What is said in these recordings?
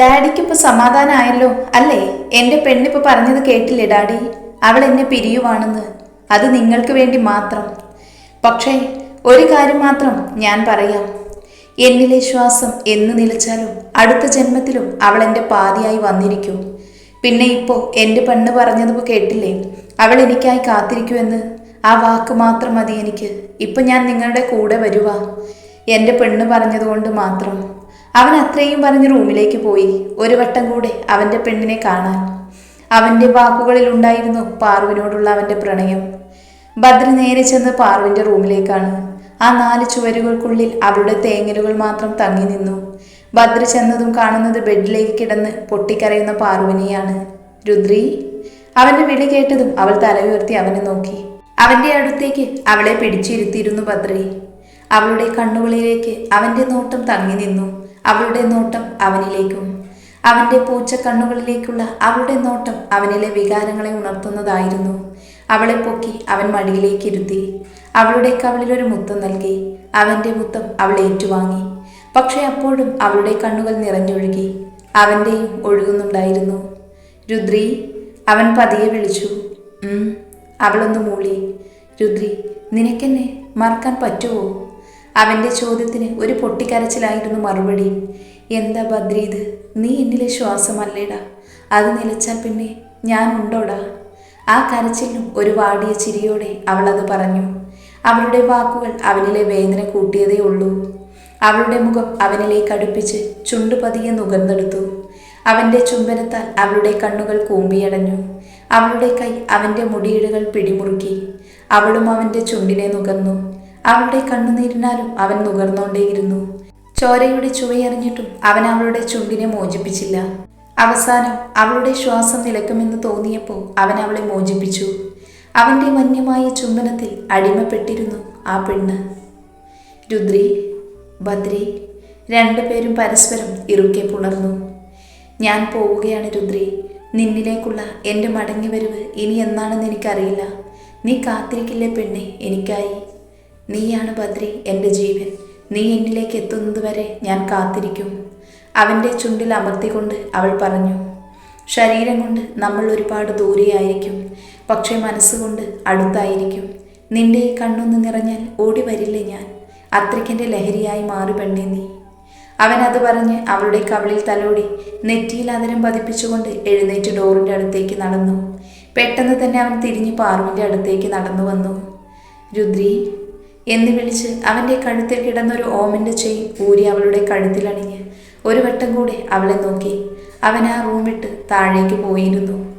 ഡാഡിക്കിപ്പോ സമാധാനമായല്ലോ അല്ലേ? എന്റെ പെണ്ണിപ്പോ പറഞ്ഞത് കേട്ടില്ലേ ഡാഡി? അവൾ എന്നെ പിരിയുവാണെന്ന്. അത് നിങ്ങൾക്ക് വേണ്ടി മാത്രം. പക്ഷേ ഒരു കാര്യം മാത്രം ഞാൻ പറയാം. എന്നിലെ ശ്വാസം എന്ന് നിലച്ചാലും അടുത്ത ജന്മത്തിലും അവൾ എന്റെ പാതിയായി വന്നിരിക്കും. പിന്നെ ഇപ്പോൾ എന്റെ പെണ്ണ് പറഞ്ഞത് കേട്ടില്ലേ? അവൾ എനിക്കായി കാത്തിരിക്കുമെന്ന് ആ വാക്ക് മാത്രം മതി എനിക്ക്. ഇപ്പം ഞാൻ നിങ്ങളുടെ കൂടെ വരുവാ. എന്റെ പെണ്ണ് പറഞ്ഞതുകൊണ്ട് മാത്രം. അവൻ അത്രയും പറഞ്ഞ് റൂമിലേക്ക് പോയി. ഒരു വട്ടം കൂടെ അവന്റെ പെണ്ണിനെ കാണാൻ. അവന്റെ വാക്കുകളിൽ ഉണ്ടായിരുന്നു പാർവിനോടുള്ള അവന്റെ പ്രണയം. ഭദ്ര നേരെ ചെന്ന് പാർവിന്റെ റൂമിലേക്കാണ്. ആ നാല് ചുവരുകൾക്കുള്ളിൽ അവളുടെ തേങ്ങലുകൾ മാത്രം തങ്ങി നിന്നു. ഭദ്ര ചെന്നതും കാണുന്നത് ബെഡിലേക്ക് കിടന്ന് പൊട്ടിക്കരയുന്ന പാർവനിയാണ്. രുദ്രി അവന്റെ വിളി കേട്ടതും അവൾ തല ഉയർത്തി അവനെ നോക്കി. അവന്റെ അടുത്തേക്ക് അവളെ പിടിച്ചിരുത്തിയിരുന്നു ഭദ്രി അവളുടെ കണ്ണുകളിലേക്ക് അവന്റെ നോട്ടം തങ്ങി നിന്നു. അവളുടെ നോട്ടം അവനിലേക്കും. അവന്റെ പൂച്ച കണ്ണുകളിലേക്കുള്ള അവളുടെ നോട്ടം അവനിലെ വികാരങ്ങളെ ഉണർത്തുന്നതായിരുന്നു. അവളെ പൊക്കി അവൻ മടിയിലേക്ക് ഇരുത്തി അവളുടെ കവളിലൊരു മുത്തം നൽകി. അവന്റെ മുത്തം അവൾ ഏറ്റുവാങ്ങി. പക്ഷെ അപ്പോഴും അവളുടെ കണ്ണുകൾ നിറഞ്ഞൊഴുകി. അവന്റെയും ഒഴുകുന്നുണ്ടായിരുന്നു. രുദ്രി അവൻ പതിയെ വിളിച്ചു. അവളൊന്ന് മൂളി. രുദ്രി നിനക്കെന്നെ മറക്കാൻ പറ്റുമോ അവന്റെ ചോദ്യത്തിന് ഒരു പൊട്ടിക്കരച്ചിലായിരുന്നു മറുപടി. എന്താ ബദ്രി ഇത് നീ എന്നിലെ ശ്വാസമല്ലേടാ? അത് നിലച്ചാൽ പിന്നെ ഞാൻ ഉണ്ടോടാ? ആ കരച്ചിലും ഒരു വാടിയ ചിരിയോടെ അവൾ അത് പറഞ്ഞു. അവളുടെ വാക്കുകൾ അവനിലെ വേദന കൂട്ടിയതേ ഉള്ളൂ. അവളുടെ മുഖം അവനിലേക്ക് അടുപ്പിച്ച് ചുണ്ടു പതിയെ നുകർന്നെടുത്തു. അവന്റെ ചുംബനത്താൽ അവളുടെ കണ്ണുകൾ കൂമ്പിയടഞ്ഞു. അവളുടെ കൈ അവന്റെ മുടിയിഴകൾ പിടിമുറുക്കി. അവളും അവന്റെ ചുണ്ടിനെ നുകർന്നു. അവളുടെ കണ്ണുനീരിനാലും അവൻ നുകർന്നുകൊണ്ടേയിരുന്നു ചോരയുടെ ചുവയറിഞ്ഞിട്ടും അവൻ അവളുടെ ചുണ്ടിനെ മോചിപ്പിച്ചില്ല. അവസാനം അവളുടെ ശ്വാസം നിലക്കുമെന്ന് തോന്നിയപ്പോൾ അവൻ അവളെ മോചിപ്പിച്ചു. അവന്റെ വന്യമായ ചുംബനത്തിൽ അടിമപ്പെട്ടിരുന്നു ആ പെണ്ണ്. രുദ്രി ബദ്രി രണ്ടുപേരും പരസ്പരം ഇറുക്കെ പുണർന്നു. ഞാൻ പോവുകയാണ് രുദ്രി. നിന്നിലേക്കുള്ള എന്റെ മടങ്ങിവരവ് ഇനി എന്നാണെന്ന് എനിക്കറിയില്ല. നീ കാത്തിരിക്കില്ലേ പെണ്ണെ? എനിക്കായി. നീയാണ് ബദ്രി എന്റെ ജീവൻ. നീ എന്നിലേക്ക് എത്തുന്നത് വരെ ഞാൻ കാത്തിരിക്കും. അവന്റെ ചുണ്ടിൽ അമർത്തിക്കൊണ്ട് അവൾ പറഞ്ഞു ശരീരം കൊണ്ട് നമ്മൾ ഒരുപാട് ദൂരെയായിരിക്കും. പക്ഷേ മനസ്സുകൊണ്ട് അടുത്തായിരിക്കും. നിന്റെ ഈ കണ്ണൊന്ന് നിറഞ്ഞാൽ ഓടി വരില്ലേ ഞാൻ? അത്രയ്ക്കെന്റെ ലഹരിയായി മാറി പെണ്ണേ നീ. അവൻ അത് പറഞ്ഞ് അവളുടെ കവളിൽ തലോടി നെറ്റിയിൽ അതിരം പതിപ്പിച്ചുകൊണ്ട് എഴുന്നേറ്റ് ഡോറിന്റെ അടുത്തേക്ക് നടന്നു. പെട്ടെന്ന് തന്നെ അവൻ തിരിഞ്ഞ് പാറുവിന്റെ അടുത്തേക്ക് നടന്നു വന്നു. രുദ്രി എന്ന് വിളിച്ച് അവന്റെ കഴുത്തിൽ കിടന്നൊരു ഓമിന്റെ ചെയ് ഊരി അവളുടെ കഴുത്തിലണിഞ്ഞ് ഒരു വട്ടം കൂടെ അവളെ നോക്കി. അവൻ ആ റൂം വിട്ട് താഴേക്ക് പോയിരുന്നു.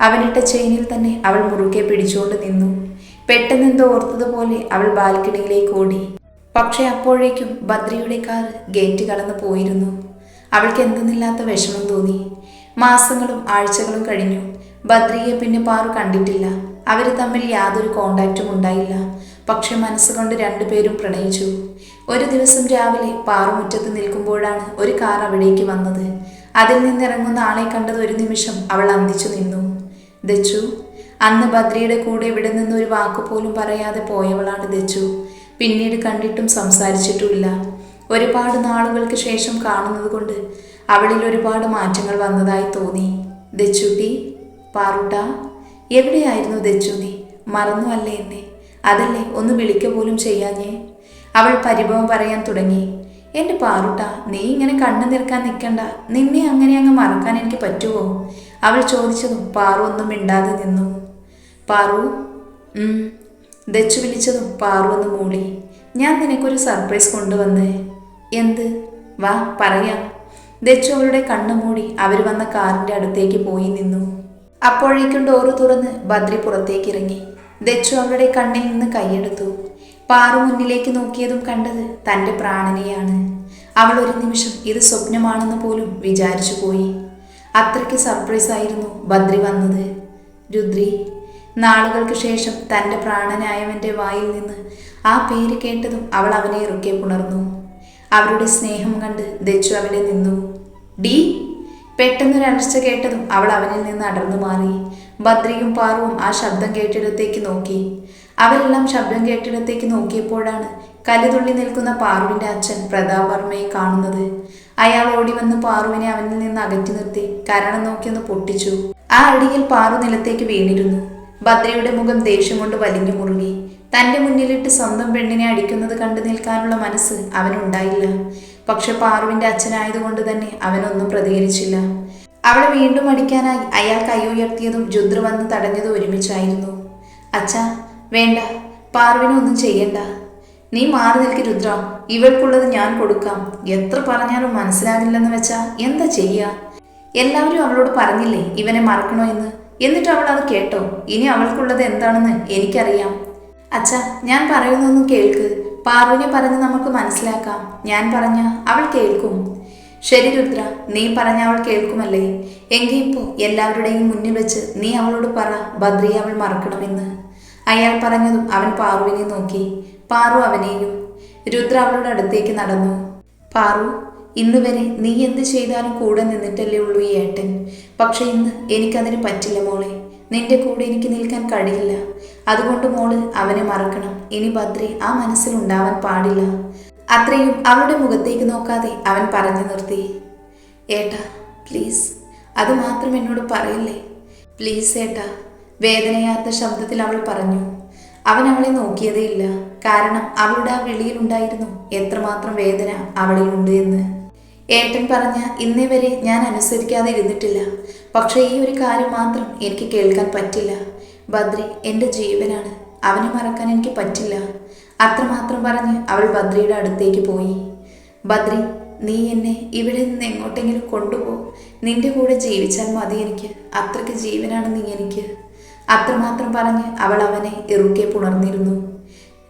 അവനിട്ട ചെയിനിൽ തന്നെ അവൾ മുറുകെ പിടിച്ചുകൊണ്ട് നിന്നു. പെട്ടെന്നെന്തോ ഓർത്തതുപോലെ അവൾ ബാൽക്കണിയിലേക്ക് ഓടി. പക്ഷേ അപ്പോഴേക്കും ബദ്രിയുടെ കാർ ഗേറ്റ് കടന്നു പോയിരുന്നു. അവൾക്ക് എന്തെന്നില്ലാത്ത വിഷമം തോന്നി. മാസങ്ങളും ആഴ്ചകളും കഴിഞ്ഞു. ബദ്രിയെ പിന്നെ പാറു കണ്ടിട്ടില്ല. അവർ തമ്മിൽ യാതൊരു കോണ്ടാക്റ്റും ഉണ്ടായില്ല. പക്ഷെ മനസ്സുകൊണ്ട് രണ്ടുപേരും പ്രണയിച്ചു. ഒരു ദിവസം രാവിലെ പാറമുറ്റത്ത് നിൽക്കുമ്പോഴാണ് ഒരു കാർ അവിടേക്ക് വന്നത്. അതിൽ നിന്നിറങ്ങുന്ന ആളെ കണ്ടത് ഒരു നിമിഷം അവൾ അന്തിച്ചു നിന്നു. ദച്ചു അന്ന് ബദ്രിയുടെ കൂടെ ഇവിടെ നിന്ന് ഒരു വാക്ക് പോലും പറയാതെ പോയവളാണ് ദച്ചു. പിന്നീട് കണ്ടിട്ടും സംസാരിച്ചിട്ടുമില്ല. ഒരുപാട് നാളുകൾക്ക് ശേഷം കാണുന്നത് കൊണ്ട് അവളിൽ ഒരുപാട് മാറ്റങ്ങൾ വന്നതായി തോന്നി. ദച്ചുട്ടി പാറുട്ട എവിടെയായിരുന്നു ദച്ചു നീ മറന്നു അല്ലേ എന്നെ? അതല്ലേ ഒന്ന് വിളിക്ക പോലും ചെയ്യാഞ്ഞേ? അവൾ പരിഭവം പറയാൻ തുടങ്ങി. എന്റെ പാറുട്ട നീ ഇങ്ങനെ കണ്ണു നിൽക്കാൻ നിൽക്കണ്ട നിന്നെ അങ്ങനെ അങ്ങ് മറക്കാൻ എനിക്ക് പറ്റുമോ അവൾ ചോദിച്ചതും പാറു ഒന്നും മിണ്ടാതെ നിന്നു. പാറു. ദച്ചു വിളിച്ചതും പാറു ഒന്ന് മൂളി. ഞാൻ നിനക്കൊരു സർപ്രൈസ് കൊണ്ടുവന്നേ. എന്ത്? വാ പറയാം. ദച്ചു അവളുടെ കണ്ണു മൂടി അവർ വന്ന കാറിന്റെ അടുത്തേക്ക് പോയി നിന്നു. അപ്പോഴേക്കും ഡോറ് തുറന്ന് ബദ്രി പുറത്തേക്ക് ഇറങ്ങി ദച്ചു അവളുടെ കണ്ണിൽ നിന്ന് കൈയെടുത്തു. പാറു മുന്നിലേക്ക് നോക്കിയതും കണ്ടത് തന്റെ പ്രാണനെയാണ്. അവൾ ഒരു നിമിഷം ഇത് സ്വപ്നമാണെന്ന് പോലും വിചാരിച്ചു പോയി. അത്രയ്ക്ക് സർപ്രൈസ് ആയിരുന്നു ബദ്രി വന്നത്. രുദ്രി നാളുകൾക്ക് ശേഷം തന്റെ പ്രാണനായവന്റെ വായിൽ നിന്ന് ആ പേര് കേട്ടതും അവൾ അവനെ ഇറുക്കെ പുണർന്നു. അവരുടെ സ്നേഹം കണ്ട് ദച്ചു അവിടെ നിന്നു. ഡി പെട്ടെന്നൊരലർച്ച കേട്ടതും അവൾ അവനിൽ നിന്ന് അടർന്നു മാറി. ബദ്രിയും പാറുവും ആ ശബ്ദം കേട്ടിടത്തേക്ക് നോക്കി. അവരെല്ലാം ശബ്ദം കേട്ടിടത്തേക്ക് നോക്കിയപ്പോഴാണ് കലുതുള്ളി നിൽക്കുന്ന പാറുവിന്റെ അച്ഛൻ പ്രതാപ് വർമ്മയെ കാണുന്നത്. അയാൾ ഓടി വന്ന് പാറുവിനെ അവനിൽ നിന്ന് അകറ്റി നിർത്തി കരണം നോക്കിയൊന്ന് പൊട്ടിച്ചു. ആ അടിയിൽ പാറു നിലത്തേക്ക് വീണിരുന്നു. ഭദ്രയുടെ മുഖം ദേഷ്യം കൊണ്ട് വലിഞ്ഞു മുറുകി. തന്റെ മുന്നിലിട്ട് സ്വന്തം പെണ്ണിനെ അടിക്കുന്നത് കണ്ടു നിൽക്കാനുള്ള മനസ്സ് അവനുണ്ടായില്ല. പക്ഷെ പാറുവിന്റെ അച്ഛനായതുകൊണ്ട് തന്നെ അവനൊന്നും പ്രതികരിച്ചില്ല. അവളെ വീണ്ടും അടിക്കാനായി അയാൾ കൈ ഉയർത്തിയതും ജുദ്ര വന്ന് തടഞ്ഞതും ഒരുമിച്ചായിരുന്നു. അച്ഛാ വേണ്ട. പാർവിനൊന്നും ചെയ്യണ്ട. നീ മാറി നിൽക്കി രുദ്ര. ഇവൾക്കുള്ളത് ഞാൻ കൊടുക്കാം. എത്ര പറഞ്ഞാലും മനസ്സിലാകില്ലെന്ന് വെച്ചാ എന്താ ചെയ്യുക എല്ലാവരും അവളോട് പറഞ്ഞില്ലേ ഇവനെ മറക്കണോ എന്ന്? എന്നിട്ട് അവൾ അത് കേട്ടോ. ഇനി അവൾക്കുള്ളത് എന്താണെന്ന് എനിക്കറിയാം. അച്ഛാ ഞാൻ പറയുന്നൊന്നും കേൾക്ക്. പാർവിനെ പറഞ്ഞ് നമുക്ക് മനസ്സിലാക്കാം. ഞാൻ പറഞ്ഞ അവൾ കേൾക്കും. ശരി രുദ്ര. നീ പറഞ്ഞ അവൾ കേൾക്കുമല്ലേ? എങ്കിൽ ഇപ്പോൾ എല്ലാവരുടെയും മുന്നിൽ വെച്ച് നീ അവളോട് പറ ബദ്രിയെ അവൾ മറക്കണമെന്ന്. അയാൾ പറഞ്ഞതും അവൻ പാറുവിനെ നോക്കി. പാറു അവനെയും. രുദ്ര അവളുടെ അടുത്തേക്ക് നടന്നു. പാറു ഇന്ന് വരെ നീ എന്ത് ചെയ്താലും കൂടെ നിന്നിട്ടല്ലേ ഉള്ളൂ ഈ ഏട്ടൻ. പക്ഷെ ഇന്ന് എനിക്കതിന് പറ്റില്ല മോളെ. നിന്റെ കൂടെ എനിക്ക് നിൽക്കാൻ കഴിയില്ല. അതുകൊണ്ട് മോൾ അവനെ മറക്കണം. ഇനി ഭദ്രി ആ മനസ്സിലുണ്ടാവാൻ പാടില്ല. അത്രയും അവളുടെ മുഖത്തേക്ക് നോക്കാതെ അവൻ പറഞ്ഞു നിർത്തി. ഏട്ടാ പ്ലീസ് അത് മാത്രം എന്നോട് പറയില്ലേ? പ്ലീസ് ഏട്ടാ. വേദനയാത്ത ശബ്ദത്തിൽ അവൾ പറഞ്ഞു. അവൻ അവളെ നോക്കിയതേയില്ല കാരണം അവളുടെ ആ വിളിയിലുണ്ടായിരുന്നു എത്രമാത്രം വേദന അവളിലുണ്ട് എന്ന്. ഏട്ടൻ പറഞ്ഞ ഇന്നേ വരെ ഞാൻ അനുസരിക്കാതെ ഇരുന്നിട്ടില്ല. പക്ഷേ ഈ ഒരു കാര്യം മാത്രം എനിക്ക് കേൾക്കാൻ പറ്റില്ല. ബദ്രി എന്റെ ജീവനാണ്. അവനെ മറക്കാൻ എനിക്ക് പറ്റില്ല. അത്രമാത്രം പറഞ്ഞ് അവൾ ബദ്രിയുടെ അടുത്തേക്ക് പോയി. ബദ്രി നീ എന്നെ ഇവിടെ നിന്ന് എങ്ങോട്ടെങ്കിലും കൊണ്ടുപോ. നിന്റെ കൂടെ ജീവിച്ചാൽ മതി എനിക്ക്. അത്രയ്ക്ക് ജീവനാണ് നീ എനിക്ക്. അത്രമാത്രം പറഞ്ഞ് അവൾ അവനെ ഇറുക്കെ പുണർന്നിരുന്നു.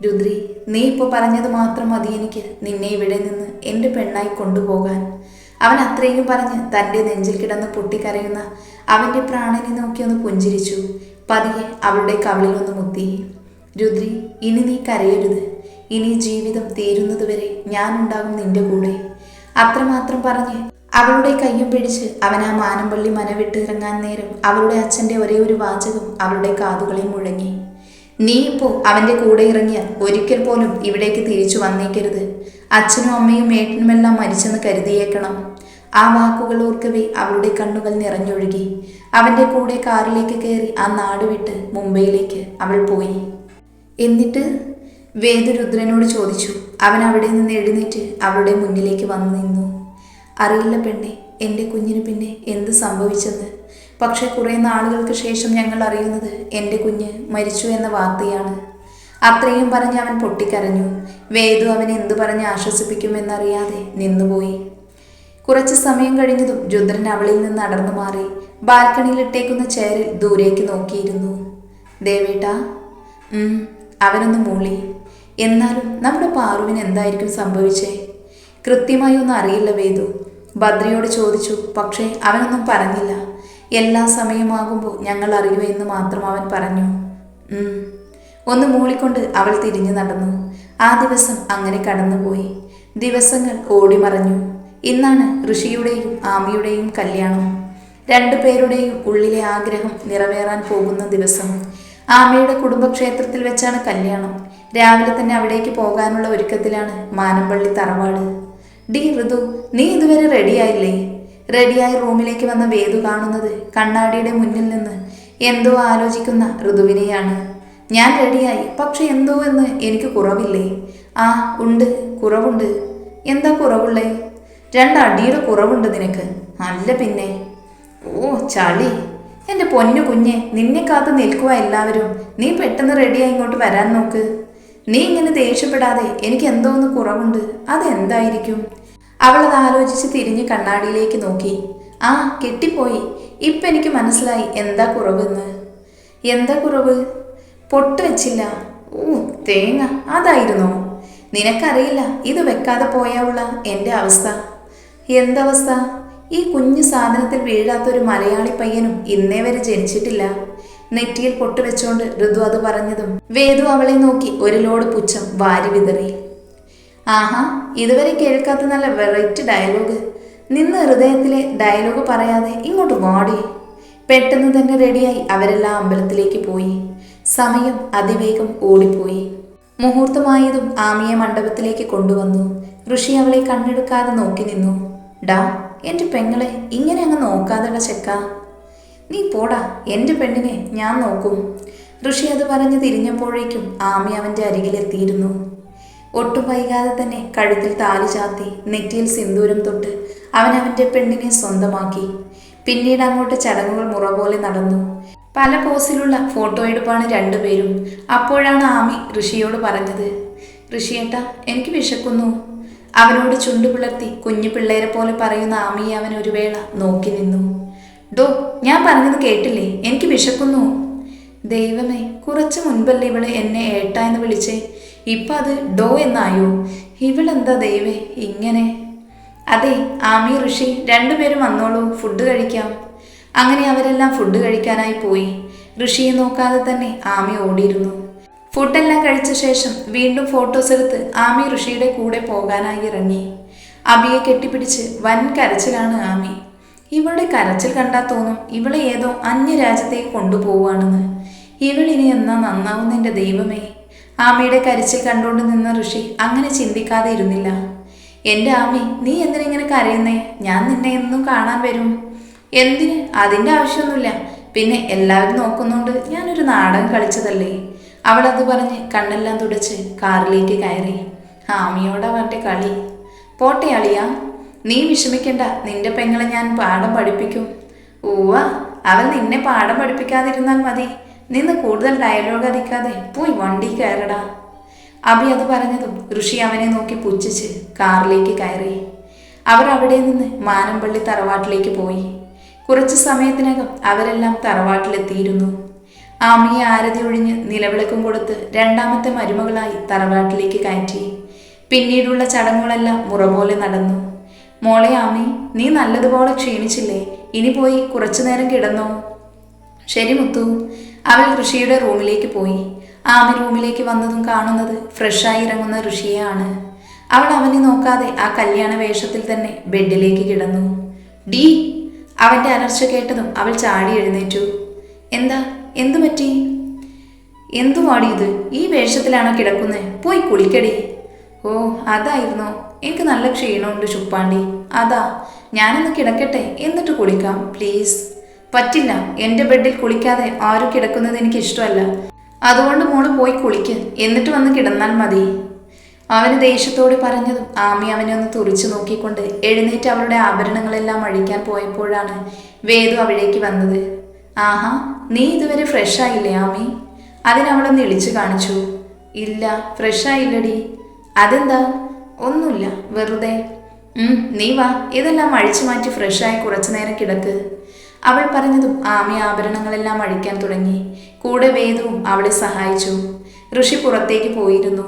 രുദ്രി നീ ഇപ്പോൾ പറഞ്ഞത് മാത്രം മതി എനിക്ക്. നിന്നെ ഇവിടെ നിന്ന് എന്റെ പെണ്ണായി കൊണ്ടുപോകാൻ. അവൻ അത്രയും പറഞ്ഞ് തന്റെ നെഞ്ചിൽ കിടന്ന് പൊട്ടിക്കരയുന്ന അവന്റെ പ്രാണനെ നോക്കിയൊന്ന് പുഞ്ചിരിച്ചു. പതിയെ അവളുടെ കവിളിലൊന്ന് മുത്തി. രുദ്രി ഇനി നീ കരയരുത്. ഇനി ജീവിതം തീരുന്നതുവരെ ഞാനുണ്ടാകും നിന്റെ കൂടെ. അത്രമാത്രം പറഞ്ഞ് അവളുടെ കയ്യും പിടിച്ച് അവൻ ആ മാനമ്പള്ളി മന വിട്ട് ഇറങ്ങാൻ നേരം അവളുടെ അച്ഛന്റെ ഒരേ ഒരു വാചകം അവളുടെ കാതുകളിൽ മുഴങ്ങി. നീ ഇപ്പോൾ അവന്റെ കൂടെ ഇറങ്ങിയാൽ ഒരിക്കൽ പോലും ഇവിടേക്ക് തിരിച്ചു വന്നേക്കരുത്. അച്ഛനും അമ്മയും ഏട്ടനുമെല്ലാം മരിച്ചെന്ന് കരുതിയേക്കണം. ആ വാക്കുകൾ ഓർക്കവേ അവളുടെ കണ്ണുകൾ നിറഞ്ഞൊഴുകി. അവന്റെ കൂടെ കാറിലേക്ക് കയറി ആ നാട് വിട്ട് മുംബൈയിലേക്ക് അവൾ പോയി. എന്നിട്ട് വേദരുദ്രനോട് ചോദിച്ചു അവൻ അവിടെ നിന്ന് എഴുന്നേറ്റ് അവളുടെ മുന്നിലേക്ക് വന്നു നിന്നു. അറിയില്ല പെണ്ണെ എന്റെ കുഞ്ഞിന് പിന്നെ എന്ത് സംഭവിച്ചെന്ന്. പക്ഷേ കുറേ നാളുകൾക്ക് ശേഷം ഞങ്ങൾ അറിയുന്നത് എന്റെ കുഞ്ഞ് മരിച്ചു എന്ന വാർത്തയാണ്. അത്രയും പറഞ്ഞ് അവൻ പൊട്ടിക്കരഞ്ഞു. വേദു അവൻ എന്തു പറഞ്ഞ് ആശ്വസിപ്പിക്കുമെന്നറിയാതെ നിന്നുപോയി. കുറച്ച് സമയം കഴിഞ്ഞതും രുദ്രൻ അവളിൽ നിന്ന് അടർന്നു മാറി ബാൽക്കണിയിൽ ഇട്ടേക്കുന്ന ചെയറിൽ ദൂരേക്ക് നോക്കിയിരുന്നു. ദേവേട്ടാ അവനൊന്ന് മൂളി. എന്നാലും നമ്മുടെ പാറുവിന് എന്തായിരിക്കും സംഭവിച്ചേ? കൃത്യമായി ഒന്നും അറിയില്ല വേദു. ഭദ്രയോട് ചോദിച്ചു പക്ഷേ അവനൊന്നും പറഞ്ഞില്ല. എല്ലാ സമയമാകുമ്പോൾ ഞങ്ങൾ അറിയുമെന്ന് മാത്രം അവൻ പറഞ്ഞു. ഒന്ന് മൂളിക്കൊണ്ട് അവൾ തിരിഞ്ഞു നടന്നു. ആ ദിവസം അങ്ങനെ കടന്നുപോയി. ദിവസങ്ങൾ ഓടിമറഞ്ഞു ഇന്നാണ് ഋഷിയുടെയും ആമിയുടെയും കല്യാണം. രണ്ടു പേരുടെയും ഉള്ളിലെ ആഗ്രഹം നിറവേറാൻ പോകുന്ന ദിവസം. ആമയുടെ കുടുംബക്ഷേത്രത്തിൽ വെച്ചാണ് കല്യാണം. രാവിലെ തന്നെ അവിടേക്ക് പോകാനുള്ള ഒരുക്കത്തിലാണ് മാനമ്പള്ളി തറവാട്. ഡി ഋതു നീ ഇതുവരെ റെഡിയായില്ലേ റെഡിയായി റൂമിലേക്ക് വന്ന വേദു കാണുന്നത് കണ്ണാടിയുടെ മുന്നിൽ നിന്ന് എന്തോ ആലോചിക്കുന്ന ഋതുവിനെയാണ്. ഞാൻ റെഡിയായി പക്ഷെ എന്തോ എന്ന് എനിക്ക് കുറവില്ലേ? ആ ഉണ്ട് കുറവുണ്ട്. എന്താ കുറവുള്ളേ? രണ്ടടിയുടെ കുറവുണ്ട് നിനക്ക്. അല്ല പിന്നെ. ഓ ചളി. എന്റെ പൊന്നു കുഞ്ഞെ നിന്നെ കാത്ത് നിൽക്കുക എല്ലാവരും. നീ പെട്ടെന്ന് റെഡിയായി ഇങ്ങോട്ട് വരാൻ നോക്ക്. നീ ഇങ്ങനെ ദേഷ്യപ്പെടാതെ എനിക്ക് എന്തോ ഒന്ന് കുറവുണ്ട്? അതെന്തായിരിക്കും? അവളത് ആലോചിച്ച് തിരിഞ്ഞ് കണ്ണാടിയിലേക്ക് നോക്കി. ആ കെട്ടിപ്പോയി. ഇപ്പം എനിക്ക് മനസ്സിലായി എന്താ കുറവെന്ന്. എന്താ കുറവ്? പൊട്ട് വെച്ചില്ല. ഓ തേങ്ങ. അതായിരുന്നോ? നിനക്കറിയില്ല ഇത് വെക്കാതെ പോയാവുള്ള എന്റെ അവസ്ഥ. എന്തവസ്ഥ? ഈ കുഞ്ഞു സാധനത്തിൽ വീഴാത്ത ഒരു മലയാളി പയ്യനും ഇന്നേ വരെ ജനിച്ചിട്ടില്ല. നെറ്റിയിൽ പൊട്ടുവെച്ചോണ്ട് ഋതു അത് പറഞ്ഞതും. വേദു അവളെ നോക്കി ഒരു ലോഡ് പുച്ഛം വാരി വിതറി. ആഹാ ഇതുവരെ കേൾക്കാത്ത നല്ല വെറൈറ്റി ഡയലോഗ്. നിന്ന് ഹൃദയത്തിലെ ഡയലോഗ് പറയാതെ ഇങ്ങോട്ട് വാടി. പെട്ടെന്ന് തന്നെ റെഡിയായി അവരെല്ലാം അമ്പലത്തിലേക്ക് പോയി. സമയം അതിവേഗം ഓടിപ്പോയി. മുഹൂർത്തമായതും ആമിയെ മണ്ഡപത്തിലേക്ക് കൊണ്ടുവന്നു. ഋഷി അവളെ കണ്ണെടുക്കാതെ നോക്കി നിന്നു. ഡാ എന്റെ പെങ്ങളെ ഇങ്ങനെ അങ്ങ് നോക്കാതെ ചെക്ക. നീ പോടാ എന്റെ പെണ്ണിനെ ഞാൻ നോക്കും. ഋഷി അത് പറഞ്ഞ് തിരിഞ്ഞപ്പോഴേക്കും ആമി അവന്റെ അരികിലെത്തിയിരുന്നു ഒട്ടും വൈകാതെ തന്നെ കഴുത്തിൽ താലി ചാത്തി നെറ്റിയിൽ സിന്ദൂരം തൊട്ട് അവൻ അവന്റെ പെണ്ണിനെ സ്വന്തമാക്കി. പിന്നീട് അങ്ങോട്ട് ചടങ്ങുകൾ മുറ പോലെ നടന്നു. പല പോസിലുള്ള ഫോട്ടോ എടുപ്പാണ് രണ്ടുപേരും. അപ്പോഴാണ് ആമി ഋഷിയോട് പറഞ്ഞത് ഋഷിയേട്ട എനിക്ക് വിശക്കുന്നു. അവനോട് ചുണ്ടു പിളർത്തി കുഞ്ഞു പിള്ളേരെ പോലെ പറയുന്ന ആമിയെ അവൻ ഒരു വേള നോക്കി നിന്നു. ഡോ ഞാൻ പറഞ്ഞത് കേട്ടില്ലേ? എനിക്ക് വിശക്കുന്നു. ദൈവമേ കുറച്ച് മുൻപല്ലേ ഇവൾ എന്നെ ഏട്ട എന്ന് വിളിച്ചേ? ഇപ്പം അത് ഡോ എന്നായോ? ഇവളെന്താ ദൈവേ ഇങ്ങനെ? അതെ ആമി ഋഷി രണ്ടുപേരും വന്നോളൂ ഫുഡ് കഴിക്കാം. അങ്ങനെ അവരെല്ലാം ഫുഡ് കഴിക്കാനായി പോയി. ഋഷിയെ നോക്കാതെ തന്നെ ആമി ഓടിയിരുന്നു. ഫുഡെല്ലാം കഴിച്ച ശേഷം വീണ്ടും ഫോട്ടോസ് എടുത്ത് ആമി ഋഷിയുടെ കൂടെ പോകാനായി ഇറങ്ങി. അബിയെ കെട്ടിപ്പിടിച്ച് വൻ കരച്ചിലാണ് ആമി. ഇവളുടെ കരച്ചിൽ കണ്ടാൽ തോന്നും ഇവളെ ഏതോ അന്യരാജ്യത്തേക്ക് കൊണ്ടുപോവുകയാണെന്ന്. ഇവളിനി എന്നാ നന്നാവുന്നതിന്റെ ദൈവമേ. ആമിയുടെ കരച്ചിൽ കണ്ടുകൊണ്ട് നിന്ന ഋഷി അങ്ങനെ ചിന്തിക്കാതെ ഇരുന്നില്ല. എന്റെ ആമി നീ എന്തിനിങ്ങനെ കരയുന്നേ? ഞാൻ നിന്നെ എന്നും കാണാൻ വരും. എന്തിന്? അതിന്റെ ആവശ്യമൊന്നുമില്ല. പിന്നെ എല്ലാവരും നോക്കുന്നുണ്ട് ഞാനൊരു നാടകം കളിച്ചതല്ലേ? അവൾ അത് പറഞ്ഞ് കണ്ണെല്ലാം തുടച്ച് കാറിലേക്ക് കയറി. ആമിയോടാ അവന്റെ കളി. പോട്ടെ അളിയ. നീ വിഷമിക്കണ്ട. നിന്റെ പെങ്ങളെ ഞാൻ പാഠം പഠിപ്പിക്കും. ഊവ അവൾ നിന്നെ പാഠം പഠിപ്പിക്കാതിരുന്നാൽ മതി. നിന്ന് കൂടുതൽ ഡയലോഗ് അടിക്കാതെ പോയി വണ്ടി കയറടാ. അഭി അത് പറഞ്ഞതും ഋഷി അവനെ നോക്കി പുച്ഛിച്ച് കാറിലേക്ക് കയറി. അവർ അവിടെ നിന്ന് മാനമ്പള്ളി തറവാട്ടിലേക്ക് പോയി. കുറച്ച് സമയത്തിനകം അവരെല്ലാം തറവാട്ടിലെത്തിയിരുന്നു. ആമിയെ ആരതി ഒഴിഞ്ഞ് നിലവിളക്കും കൊടുത്ത് രണ്ടാമത്തെ മരുമകളായി തറവാട്ടിലേക്ക് കയറ്റി. പിന്നീടുള്ള ചടങ്ങുകളെല്ലാം മുറ പോലെ നടന്നു. മോളെ ആമി നീ നല്ലതുപോലെ ക്ഷീണിച്ചില്ലേ? ഇനി പോയി കുറച്ചു നേരം കിടന്നോ? ശരി മുത്തു. അവൾ ഋഷിയുടെ റൂമിലേക്ക് പോയി. ആമി റൂമിലേക്ക് വന്നതും കാണുന്നത് ഫ്രഷായി ഇറങ്ങുന്ന ഋഷിയെയാണ് അവൾ അവനെ നോക്കാതെ ആ കല്യാണ വേഷത്തിൽ തന്നെ ബെഡിലേക്ക് കിടന്നു. ഡി അവന്റെ അലർച്ച കേട്ടതും അവൾ ചാടി എഴുന്നേറ്റു. എന്താ എന്തു പറ്റി? എന്തുവാടി ഇത്? ഈ വേഷത്തിലാണോ കിടക്കുന്നത് പോയി കുളിക്കടി. ഓ അതായിരുന്നോ. എനിക്ക് നല്ല ക്ഷീണമുണ്ട് ചുപ്പാണ്ടി. അതാ ഞാനൊന്ന് കിടക്കട്ടെ. എന്നിട്ട് കുളിക്കാം പ്ലീസ്. പറ്റില്ല. എന്റെ ബെഡിൽ കുളിക്കാതെ ആരും കിടക്കുന്നത് എനിക്ക് ഇഷ്ടമല്ല. അതുകൊണ്ട് മോൾ പോയി കുളിക്ക്. എന്നിട്ട് വന്ന് കിടന്നാൽ മതി. അവന് ദേഷ്യത്തോട് പറഞ്ഞതും ആമി അവനെ ഒന്ന് തുറിച്ചു നോക്കിക്കൊണ്ട് എഴുന്നേറ്റ് അവളുടെ ആഭരണങ്ങളെല്ലാം അഴിക്കാൻ പോയപ്പോഴാണ് വേദു അവിടേക്ക് വന്നത്. ആഹാ നീ ഇതുവരെ ഫ്രഷ് ആയില്ലേ ആമി അതിനവളൊന്ന് ഇളിച്ചു കാണിച്ചു. ഇല്ല ഫ്രഷ് ആയില്ലടി അതെന്താ? ഒന്നുമില്ല വെറുതെ. നീ വാ ഇതെല്ലാം അഴിച്ചു മാറ്റി ഫ്രഷായി കുറച്ചു നേരം കിടക്ക്. അവൾ പറഞ്ഞതും ആമി ആഭരണങ്ങളെല്ലാം അഴിക്കാൻ തുടങ്ങി. കൂടെ വേദവും അവളെ സഹായിച്ചു. ഋഷി പുറത്തേക്ക് പോയിരുന്നു.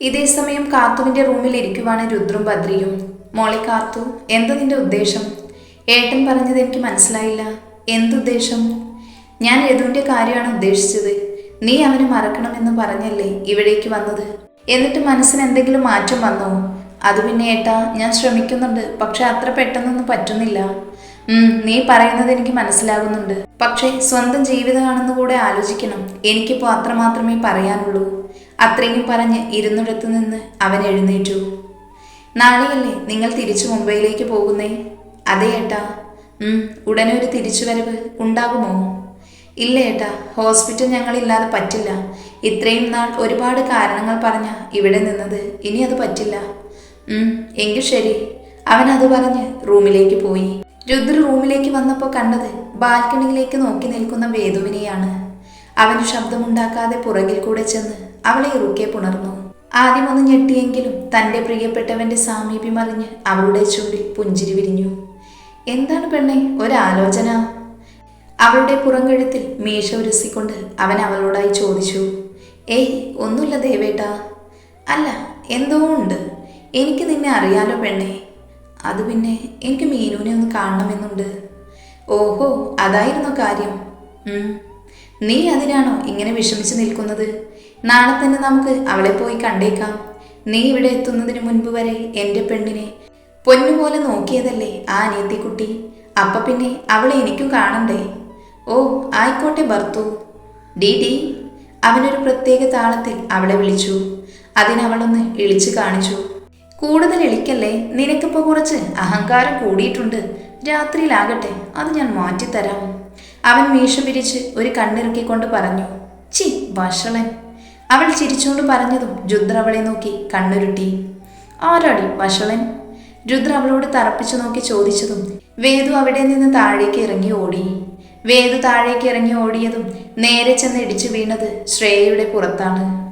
ഇതേ സമയം കാത്തുവിന്റെ റൂമിൽ ഇരിക്കുവാണ് രുദ്രും ബദ്രിയും മോളി കാത്തു എന്താ നിന്റെ ഉദ്ദേശം? ഏട്ടൻ പറഞ്ഞത് എനിക്ക് മനസ്സിലായില്ല. എന്തുദ്ദേശം? ഞാൻ യദുവിന്റെ കാര്യമാണ് ഉദ്ദേശിച്ചത്. നീ അവനെ മറക്കണമെന്ന് പറഞ്ഞല്ലേ ഇവിടേക്ക് വന്നത്? എന്നിട്ട് മനസ്സിന് എന്തെങ്കിലും മാറ്റം വന്നോ? അത് പിന്നെ ഏട്ടാ ഞാൻ ശ്രമിക്കുന്നുണ്ട്. പക്ഷെ അത്ര പെട്ടെന്നൊന്നും പറ്റുന്നില്ല. നീ പറയുന്നത് എനിക്ക് മനസ്സിലാകുന്നുണ്ട്. പക്ഷേ സ്വന്തം ജീവിതമാണെന്ന് കൂടെ ആലോചിക്കണം. എനിക്കിപ്പോൾ അത്ര മാത്രമേ പറയാനുള്ളൂ. അത്രയും പറഞ്ഞ് ഇരുന്നിടത്തു നിന്ന് അവൻ എഴുന്നേറ്റു. നാളെയല്ലേ നിങ്ങൾ തിരിച്ചു മുംബൈയിലേക്ക് പോകുന്നേ? അതെ ഏട്ടാ. ഉടനെ ഒരു തിരിച്ചുവരവ് ഉണ്ടാകുമോ? ഇല്ല ഏട്ടാ ഹോസ്പിറ്റൽ ഞങ്ങളില്ലാതെ പറ്റില്ല. ഇത്രയും നാൾ ഒരുപാട് കാരണങ്ങൾ പറഞ്ഞ ഇവിടെ നിന്നത് ഇനി അത് പറ്റില്ല. എങ്കിൽ ശരി. അവൻ അത് പറഞ്ഞ് റൂമിലേക്ക് പോയി. രുദ്ര റൂമിലേക്ക് വന്നപ്പോൾ കണ്ടത് ബാൽക്കണിയിലേക്ക് നോക്കി നിൽക്കുന്ന വേദുവിനെയാണ് അവൻ ശബ്ദമുണ്ടാക്കാതെ പുറകിൽ കൂടെ ചെന്ന് അവളെ ഇറുക്കെ പുണർന്നു. ആദ്യം ഒന്ന് ഞെട്ടിയെങ്കിലും തന്റെ പ്രിയപ്പെട്ടവന്റെ സാമീപ്യം അറിഞ്ഞ് അവളുടെ ചുണ്ടിൽ പുഞ്ചിരി വിരിഞ്ഞു. എന്താണ് പെണ്ണെ ഒരാലോചന? അവളുടെ പുറംകഴുത്തിൽ മീശ ഉരസിക്കൊണ്ട് അവൻ അവളോടായി ചോദിച്ചു ഏയ് ഒന്നുമില്ല ദേവേട്ട. അല്ല എന്തോ ഉണ്ട്? എനിക്ക് നിന്നെ അറിയാലോ പെണ്ണേ. അത് പിന്നെ എനിക്ക് മീനുവിനെ ഒന്ന് കാണണമെന്നുണ്ട്. ഓഹോ അതായിരുന്നു കാര്യം? നീ അതിനാണോ ഇങ്ങനെ വിഷമിച്ച് നിൽക്കുന്നത്? നാളെ തന്നെ നമുക്ക് അവളെ പോയി കണ്ടേക്കാം. നീ ഇവിടെ എത്തുന്നതിന് മുൻപ് വരെ എന്റെ പെണ്ണിനെ പൊന്നുപോലെ നോക്കിയതല്ലേ ആ അനിയത്തിക്കുട്ടി? അപ്പ പിന്നെ അവളെ എനിക്കും കാണണ്ടേ? ഓ ആയിക്കോട്ടെ ഭർത്തു ഡി ഡി. അവനൊരു പ്രത്യേക താളത്തിൽ അവളെ വിളിച്ചു. അതിനവളൊന്ന് ഇളിച്ചു കാണിച്ചു. കൂടുതൽ ഇളിക്കല്ലേ? നിനക്കിപ്പോൾ കുറച്ച് അഹങ്കാരം കൂടിയിട്ടുണ്ട്. രാത്രിയിലാകട്ടെ അത് ഞാൻ മാറ്റിത്തരാം. അവൻ മീശ പിരിച്ച് ഒരു കണ്ണിറുക്കിക്കൊണ്ട് പറഞ്ഞു ചി വഷളൻ. അവൾ ചിരിച്ചുകൊണ്ട് പറഞ്ഞതും രുദ്ര അവളെ നോക്കി കണ്ണുരുട്ടി. ആരാടി വഷളൻ? രുദ്ര അവളോട് തറപ്പിച്ചു നോക്കി ചോദിച്ചതും വേദു അവിടെ നിന്ന് താഴേക്ക് ഇറങ്ങി ഓടി. വേദു താഴേക്ക് ഇറങ്ങി ഓടിയതും നേരെ ചെന്ന് ഇടിച്ചു വീണത് ശ്രേയയുടെ പുറത്താണ്.